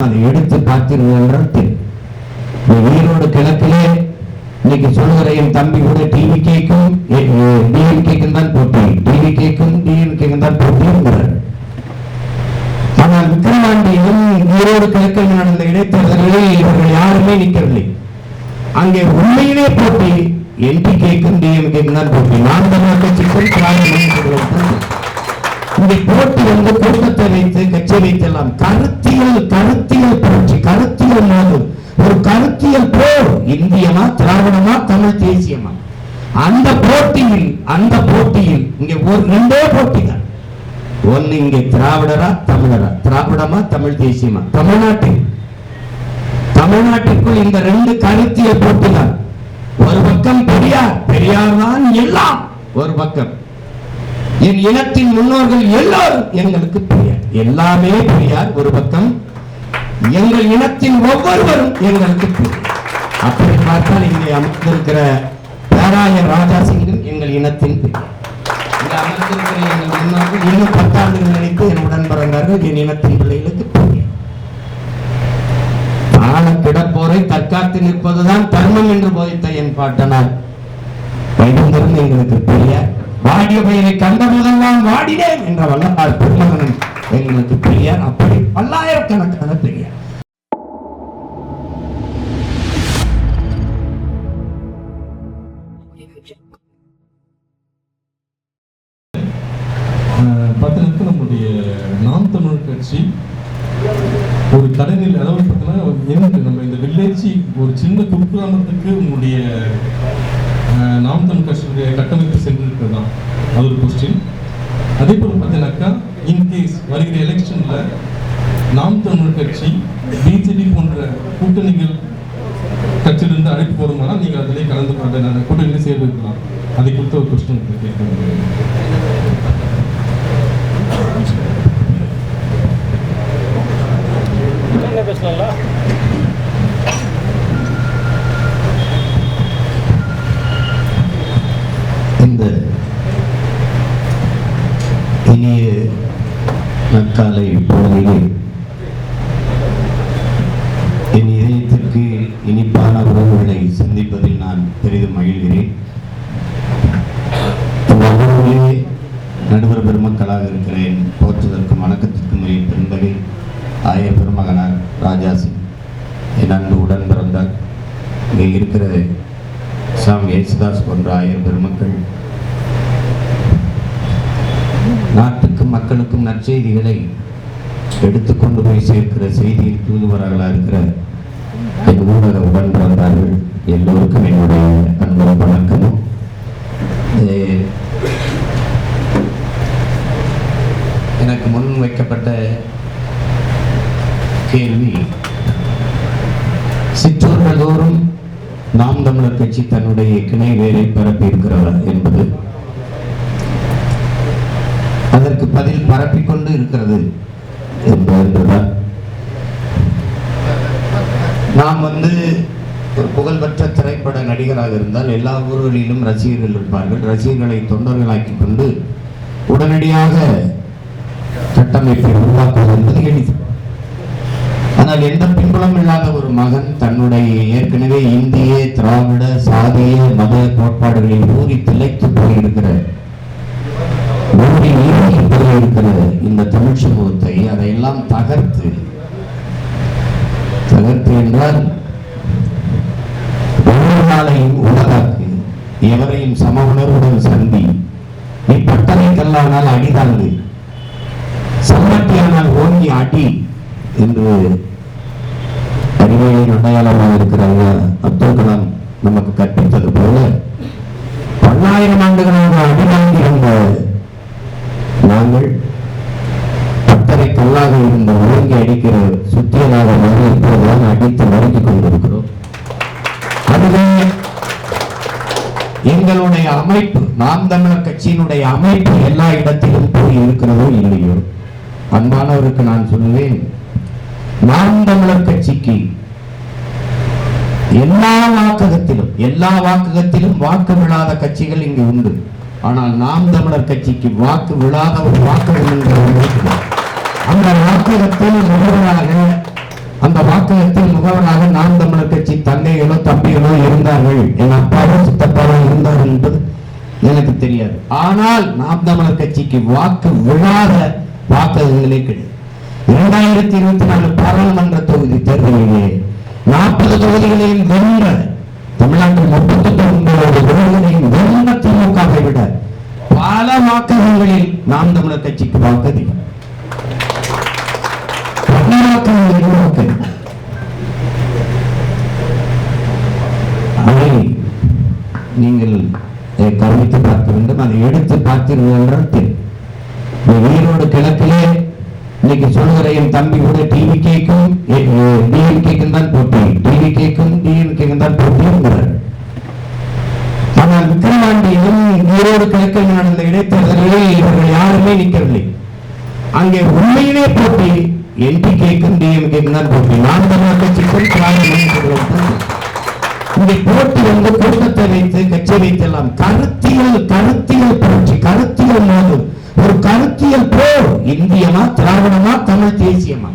அதை எடுத்து பார்த்தீர்கள் ஈரோடு கிழக்கிலே இன்னைக்கு சொல்கிற என் தம்பி கூட டிவி கேக்கும் டிவி கேக்கும் தான் போட்டி டிவி கேக்கும் டிவி கேக்கும் தான் போட்டிங்கிறார் ஆனால் விக்கிரவாண்டியிலும் ஈரோடு கிழக்கில் நடந்த இடைத்தேர்தலிலே இவர்கள் யாருமே நிற்கவில்லை. அங்கே உண்மையிலே போட்டி எம்பி கேக்கும் டிஎம் கேக்கும் தான் போட்டி நாம் தமிழர் கட்சிக்கும் திராவிட முன்னேற்றங்களுக்கும் போட்டி. இந்த வந்து கூட்டத்தை வைத்து கட்சி வைத்தெல்லாம். கருத்தியல் கருத்தியல் புரட்சி கருத்தியல் மோதல் ஒரு கருத்தியல் போர் இந்தியமா திராவிடமா தமிழ் தேசியமா? அந்த போட்டியில் அந்த போட்டியில் இங்க ஒரு ரெண்டே போட்டி தான் ஒன்னு இங்க திராவிடரா தமிழரா? திராவிடமா தமிழ் தேசியமா? தமிழ்நாட்டில். தமிழ்நாட்டிற்குள் இந்த ரெண்டு கருத்தியல் போட்டி தான் ஒரு பக்கம் பெரியார் பெரியார் தான் எல்லாம். ஒரு பக்கம் என் இனத்தின் முன்னோர்கள் எல்லாரும் எங்களுக்கு பெரியார். எல்லாமே பெரியார் ஒரு பக்கம். எங்கள் இனத்தின் ஒவ்வொருவரும் எங்களுக்கு பெரியார். அப்படி பார்த்தால் இங்கே அமர்ந்திருக்கிற பேராயர் ராஜா சிங்கும் எங்கள் இனத்தின் பெரியார். இங்கே அமர்ந்திருக்கிற எங்கள் முன்னோர்கள் இன்னும் பத்தாண்டுகள் நினைத்து என் உடன் பிறந்தார்கள் என் இனத்தின் பிள்ளைகளுக்கு பெரியார். தாழ கிடப்போரை தற்காத்து நிற்பதுதான் தர்மம் என்று போதித்த என் பாட்டனார். வைகுந்தரும் எங்களுக்கு பெரியார். வாடிய பயிரை கண்ட முதல்லாம் வாடினேன் என்ற வல்லலார் பெருமகனும் எங்களுக்கு பெரியார் அப்படி பல்லாயிரக்கணக்கான பெரியார் பார்த்தீங்கன்னா நம்முடைய நாம் தமிழ் கட்சி ஒரு கடனில் அளவு பார்த்தீங்கன்னா நம்ம இந்த வில்லேஜ் ஒரு சின்ன குக்கிராமத்துக்கு உங்களுடைய அஹ், நாம் தமிழ் கட்சியுடைய கட்டமைப்பு சென்றிருக்கு தான் அது ஒரு கொஸ்டின் அதே போல் பார்த்தீங்கன்னாக்கா இன்கேஸ் வருகிற எலெக்ஷனில் நாம் தமிழ் கட்சி பிஜேபி போன்ற கூட்டணிகள் கட்சியிலிருந்து அழைப்பு போகிறோம்னா நீங்கள் அதிலே கலந்து கொண்டு கூட்டணியில் சேர்ந்துருக்கலாம் அதை குறித்த ஒரு கொஸ்டின் கேட்க என்ன நடுவர் பெருமக்களாக இருக்கிறேன். போற்றுவதற்கும் வணக்கத்திற்கும் உரிய பெண்களை ஆய பெருமகனார் ராஜா சிங் என் அன்பு உடன் பிறந்தார் இங்கே இருக்கிற சாம் யேசுதாஸ் போன்ற ஆயர் பெருமக்கள் நாட்டுக்கும் மக்களுக்கும் நற்செய்திகளை எடுத்துக்கொண்டு போய் சேர்க்கிற செய்தியில் தூதுவராகலாக இருக்கிற என் ஊடக உடன் பிறந்தார்கள் எல்லோருக்கும் என்னுடைய அன்பும் வணக்கமும். எனக்கு முன் வைக்கப்பட்ட கேள்வி. சிற்றூர்கள் தோறும் நாம் தமிழர் கட்சி தன்னுடைய கிணை வேலை பரப்பி என்பது. அதற்கு பதில் பரப்பிக்கொண்டு இருக்கிறது என்பதுதான் நாம் வந்து ஒரு புகழ்பெற்ற திரைப்பட நடிகராக இருந்தால் எல்லா ஊர்களிலும் ரசிகர்கள் இருப்பார்கள். ரசிகர்களை தொண்டர்களாக்கி கொண்டு உடனடியாக கட்டமைப்பை உருவாக்குவது என்பது எளிது. ஆனால் எந்த பின்புலம் இல்லாத ஒரு மகன் தன்னுடைய ஏற்கனவே இந்திய திராவிட சாதிய மத கோட்பாடுகளில் ஊறி திளைத்து போயிருக்கிற ஊறி நீங்கி போயிருக்கிற இந்த தமிழ் சமூகத்தை அதையெல்லாம் தகர்த்து தகர்த்து என்றால் ஒவ்வொரு நாளையும் உலகாக்கு எவரையும் சம உணர்வுடன் சந்தி நீ பட்டறை கல்லானால் அடிதாங்கு. சம்மட்டியானால் ஓங்கி ஆட்டி என்று அறிவியலின் அடையாளமாக இருக்கிறாங்க அப்துல் கலாம் நமக்கு கற்பித்தது போல பல்லாயிரம் ஆண்டுகளாக அடிவாங்கி இருந்த நாங்கள் பத்தரை கல்லாக இருந்த ஓங்கி அடிக்கிற சுத்தியலாக மாறி இப்போதுதான் அடித்து நறுக்கிக் கொண்டிருக்கிறோம். அதுவே எங்களுடைய அமைப்பு நாம் தமிழர் கட்சியினுடைய அமைப்பு எல்லா இடத்திலும் போய் இருக்கிறதோ இல்லையோ? அன்பானவருக்கு நான் சொல்லுவேன் நாம் தமிழர் கட்சிக்கு எல்லா வாக்ககத்திலும் எல்லா வாக்ககத்திலும் வாக்கு விழாத கட்சிகள் இங்கு உண்டு. ஆனால் நாம் தமிழர் கட்சிக்கு வாக்கு விழாத ஒரு வாக்ககம் என்ற அந்த வாக்ககத்தில் முகவராக அந்த வாக்ககத்தில் முகவராக நாம் தமிழர் கட்சி தங்கைகளோ தம்பிகளோ இருந்தார்கள். என் அப்பாவோ சித்தப்பாவோ இருந்தார்கள் என்பது எனக்கு தெரியாது. ஆனால் நாம் தமிழர் கட்சிக்கு வாக்கு விழாத வாக்ககங்களே கிடையாது இரண்டாயிரத்தி இருபத்தி நாலு பாராளுமன்ற தொகுதி தேர்தலிலே நாற்பது தொகுதிகளையும் வென்ற தமிழ்நாட்டில் முப்பத்தி ஒன்பது தொகுதிகளையும் வென்ற திமுகவை விட பல வாக்குகளில் நாம் தமிழர் கட்சிக்கு வாக்கதிகம் பன்னீராக்கங்களில் நீங்கள் கவனித்து பார்க்க வேண்டும். அதை எடுத்து பார்த்தீர்கள் என்றால் இந்த ஈரோடு கிழக்கிலே இன்னைக்கு சொல்லுகிற என் தம்பி கூட டிவி கேக்கும் டிஎம்கேக்கும் தான் போட்டி. டிவி கேக்கும் டிஎம்கேக்கும் தான் போட்டிங்கிறார் ஆனால் விக்கிரவாண்டியிலும் ஈரோடு கிழக்கில் நடந்த இடைத்தேர்தலில் இவர்கள் யாருமே நிற்கவில்லை. அங்கே உண்மையிலே போட்டி என்டிகேக்கும் டிஎம்கேக்கும் தான் போட்டி. நான் தமிழர் கட்சிக்கும் திராவிட இங்கே போட்டி வந்து கூட்டத்தை வைத்து கட்சி வைத்தெல்லாம் கருத்தியல் கருத்தியல் புரட்சி கருத்தியல் மோதல் ஒரு கருத்தியல் போர் இந்தியமா திராவிடமா தமிழ் தேசியமா?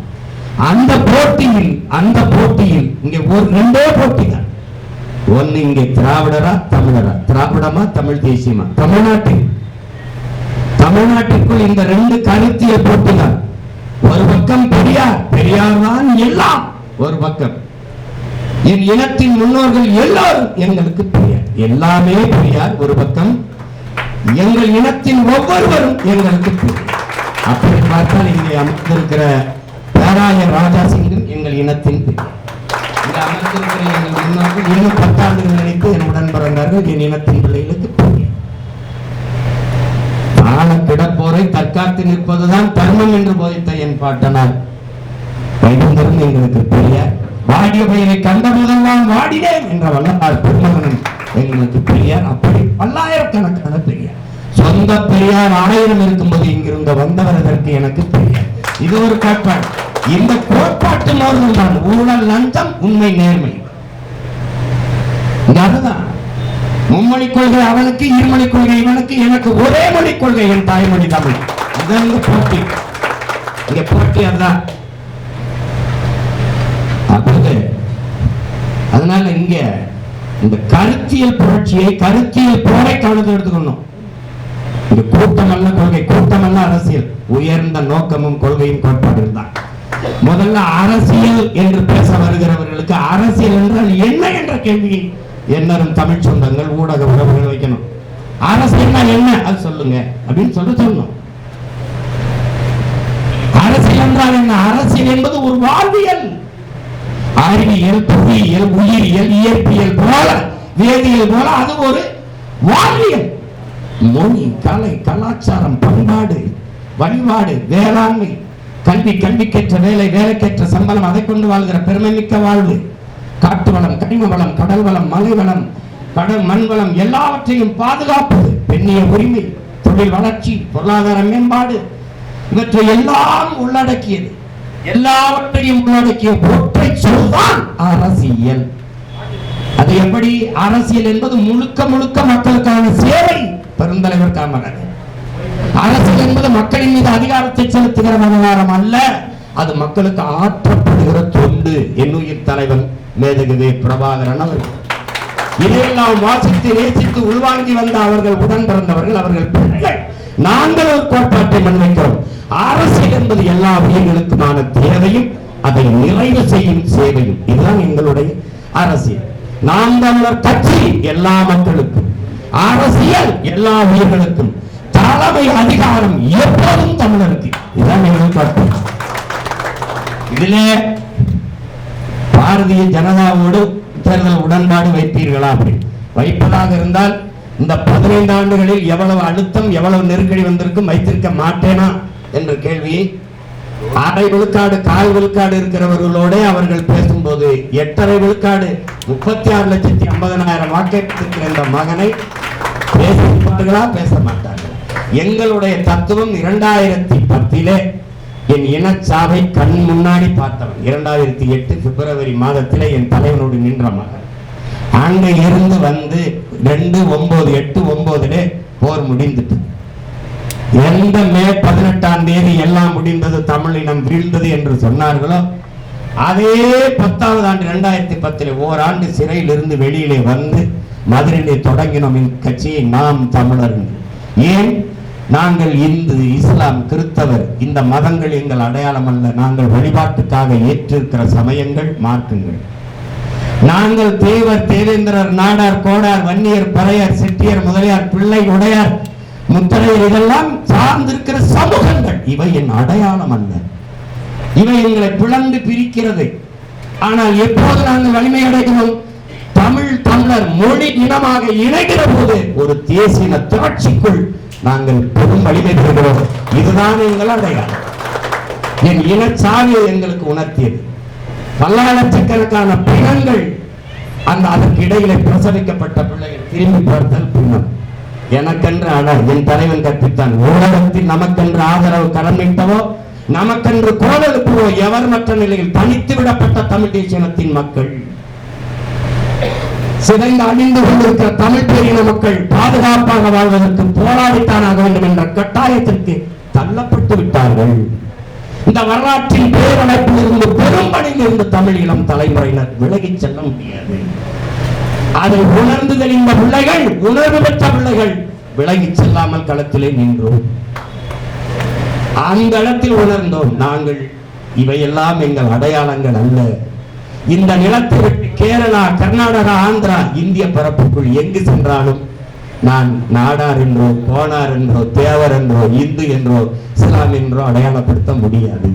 அந்த போட்டியில் அந்த போட்டியில் இங்கே ஒரு ரெண்டே போட்டி தான் ஒன்னு இங்கே திராவிடரா தமிழரா? திராவிடமா தமிழ் தேசியமா? தமிழ்நாட்டில். தமிழ்நாட்டிற்குள் இந்த ரெண்டு கருத்தியல் போட்டி தான் ஒரு பக்கம் பெரியார் பெரியார் தான் எல்லாம் ஒரு பக்கம். என் இனத்தின் முன்னோர்கள் எல்லாரும் எங்களுக்கு பெரியார். எல்லாமே பெரியார் ஒரு பக்கம் எங்கள் இனத்தின் ஒவ்வொருவரும் எங்களுக்கு அப்படி பார்த்தால் இங்கே அமர்ந்திருக்கிற பேராய ராஜா சிங்கும் எங்கள் இனத்தின் இங்கே அமர்ந்திருக்கிற எங்கள் முன்னோர்கள் இன்னும் பத்தாண்டு நினைத்து என்னுடன் பிறந்தார்கள் என் இனத்தின் பிள்ளைகளுக்கு பெரியார் கிடப்போரை தற்காத்து நிற்பதுதான் தர்மம் என்று போதித்த என் பாட்டனார். வைகுந்தரும் எங்களுக்கு தெரிய வாடிய பயிரை கண்ட முதல்லாம் வாடினேன் என்ற வல்லலார் பெருமகனும். எங்களுக்கு பெரியார் அப்படி பல்லாயிரக்கணக்கான பெரியார் சொந்த பெரியார் ஆயிரம் இருக்கும்போது இங்கிருந்து வந்தவர் அதற்கு எனக்கு பெரியார் இது ஒரு கோட்பாடு. இந்த கோட்பாட்டு மோதல் தான் ஊழல் லஞ்சம் உண்மை நேர்மை. அதுதான். மும்மொழி கொள்கை அவனுக்கு இருமொழி கொள்கை இவனுக்கு எனக்கு ஒரே மொழி கொள்கை என் தாய்மொழி தமிழ். இதான் போட்டி. இங்க போட்டி அதுதான் அப்போது அதனால இங்க இந்த கருத்தியல் புரட்சியை கருத்தியல் போரை கவனத்தில் எடுத்துக்கணும் இந்த கூட்டம் அல்ல கொள்கை கூட்டம் அல்ல அரசியல். உயர்ந்த நோக்கமும் கொள்கையும் கோட்பாடும் தான் முதல்ல அரசியல் என்று பேச வருகிறவர்களுக்கு அரசியல் என்றால் என்ன என்ற கேள்வியை என்னரும் தமிழ் சொந்தங்கள் ஊடக உறவுகள் வைக்கணும். அரசியல்னா என்ன? அது சொல்லுங்க. அப்படின்னு சொல்ல சொல்லணும். அரசியல் என்றால் என்ன? அரசியல் என்பது ஒரு வாழ்வியல். அறிவியல் புவியியல் உயிரியல் இயற்பியல் போல வேதியியல் போல அது ஒரு வாழ்வியல். மொழி கலை கலாச்சாரம் பண்பாடு வழிபாடு வேளாண்மை கல்வி கல்விக்கேற்ற வேலை வேலைக்கேற்ற சம்பளம் அதை கொண்டு வாழ்கிற பெருமைமிக்க வாழ்வு. காட்டு வளம் கனிம வளம் கடல் வளம் மலை வளம் கடல் மண் வளம் எல்லாவற்றையும் பாதுகாப்பது பெண்ணிய உரிமை தொழில் வளர்ச்சி பொருளாதார மேம்பாடு. இவற்றை எல்லாம் உள்ளடக்கியது. எல்லாவற்றையும் உள்ளடக்கிய போற்ற சொல்தான் அரசியல். அது எப்படி? அரசியல் என்பது முழுக்க முழுக்க மக்களுக்கான சேவை. பெருந்தலைவர் காமராஜர் அரசியல் என்பது மக்களின் மீது அதிகாரத்தை செலுத்துகிற விவகாரம் அல்ல. அது மக்களுக்கு ஆற்றப்படுகிற தொண்டு என்னுயிர் தலைவன் மேதகுவே பிரபாகரன் அவர்கள் இதையெல்லாம் வாசித்து நேசித்து உள்வாங்கி வந்த அவர்கள் உடன் பிறந்தவர்கள் அவர்கள் பிள்ளை நாங்கள் ஒரு கோட்பாட்டை முன்வைக்கிறோம். அரசியல் என்பது எல்லா உயிர்களுக்குமான தேவையும் அதை நிறைவு செய்யும் சேவையும். இதுதான் எங்களுடைய அரசியல். நாம் தமிழர் கட்சி எல்லா மக்களுக்கும் அரசியல் எல்லா உயிர்களுக்கும் தலைமை அதிகாரம் எப்போதும் தமிழருக்கு. இதுதான் எங்களுக்கு அர்த்தம் இதுல பாரதிய ஜனதாவோடு தேர்தல் உடன்பாடு வைப்பீர்களா அப்படி? வைப்பதாக இருந்தால் இந்த பதினைந்து ஆண்டுகளில் எவ்வளவு அழுத்தம் எவ்வளவு நெருக்கடி வந்திருக்கும் வைத்திருக்க மாட்டேனா? என்ற கேள்வியை அரை விழுக்காடு கால் விழுக்காடு இருக்கிறவர்களோட அவர்கள் பேசும்போது எட்டரை விழுக்காடு முப்பத்தி ஆறு லட்சத்தி ஐம்பதனாயிரம் வாக்கெடுத்திருக்கிற இந்த மகனை பேசுவார்களா பேச மாட்டார்கள் எங்களுடைய தத்துவம் இரண்டாயிரத்தி பத்திலே என் இனச்சாவை கண் முன்னாடி பார்த்தவன். இரண்டாயிரத்தி எட்டு பிப்ரவரி மாதத்திலே என் தலைவனோடு நின்ற மகன். அங்க இருந்து வந்து ரெண்டு ஒன்பது எட்டு ஒன்பதுல போர் முடிந்துட்டு எந்த மே பதினெட்டாம் தேதி எல்லாம் முடிந்தது தமிழினம் வீழ்ந்தது என்று சொன்னார்களோ அதே பத்தாவது ஆண்டு இரண்டாயிரத்தி பத்தில் ஓராண்டு சிறையில் இருந்து வெளியிலே வந்து மதுரையிலே தொடங்கினோம். இக்கட்சியை நாம் தமிழர் ஏன்? நாங்கள் இந்து இஸ்லாம் கிறிஸ்தவர் இந்த மதங்கள் எங்கள் அடையாளம் அல்ல. நாங்கள் வழிபாட்டுக்காக ஏற்றிருக்கிற சமயங்கள் மார்க்கங்கள். நாங்கள் தேவர் தேவேந்திரர் நாடார் கோடார் வன்னியர் பறையார் செட்டியர் முதலியார் பிள்ளை உடையார் முத்திரை இதெல்லாம் சார்ந்திருக்கிற சமூகங்கள் இவை என் அடையாளம் அல்ல. இவை எங்களை பிளந்து பிரிக்கிறது. ஆனால் எப்போது நாங்கள் வலிமை அடைகிறோம்? தமிழ் தமிழர் மொழி இனமாக இணைகிற போது ஒரு தேசிய திரட்சிக்குள் நாங்கள் பெரும் வலிமை பெறுகிறோம். இதுதான் எங்கள் அடையாளம். என் இனச்சாவியை எங்களுக்கு உணர்த்தியது. பல்லாயிரக்கணக்கான பிணங்கள் அந்த அதற்கு இடையிலே பிரசவிக்கப்பட்ட பிள்ளைகள் திரும்பி பார்த்தல் பின்னம் எனக்கென்று அட என் தலைவன் கற்பித்தான். ஊடகத்தில் நமக்கென்று ஆதரவு கரம் நீட்டவோ நமக்கென்று குரல் எழுப்புவோ எவர் மற்ற நிலையில் தனித்து விடப்பட்ட தமிழ் தேசியத்தின் மக்கள். சிதைந்து அழிந்து கொண்டிருக்கிற தமிழ் பேரின மக்கள் பாதுகாப்பாக வாழ்வதற்கு போராடித்தானாக வேண்டும் என்ற கட்டாயத்திற்கு தள்ளப்பட்டு விட்டார்கள். இந்த வரலாற்றின் பேரமைப்பில் இருந்து பெரும்பணியில் இருந்து தமிழ் இளம் தலைமுறையினர் விலகிச் செல்ல முடியாது. அதை உணர்ந்து தெளிந்த பிள்ளைகள் உணர்வு பெற்ற பிள்ளைகள். விலகி செல்லாமல் களத்திலே நின்றோம். அந்த இடத்தில் உணர்ந்தோம் நாங்கள் இவையெல்லாம் எங்கள் அடையாளங்கள் அல்ல. இந்த நிலத்தை விட்டு கேரளா கர்நாடகா ஆந்திரா இந்திய பரப்புக்குள் எங்கு சென்றாலும் நான் நாடார் என்றோ போனார் என்றோ தேவர் என்றோ இந்து என்றோ இஸ்லாம் என்றோ அடையாளப்படுத்த முடியாது.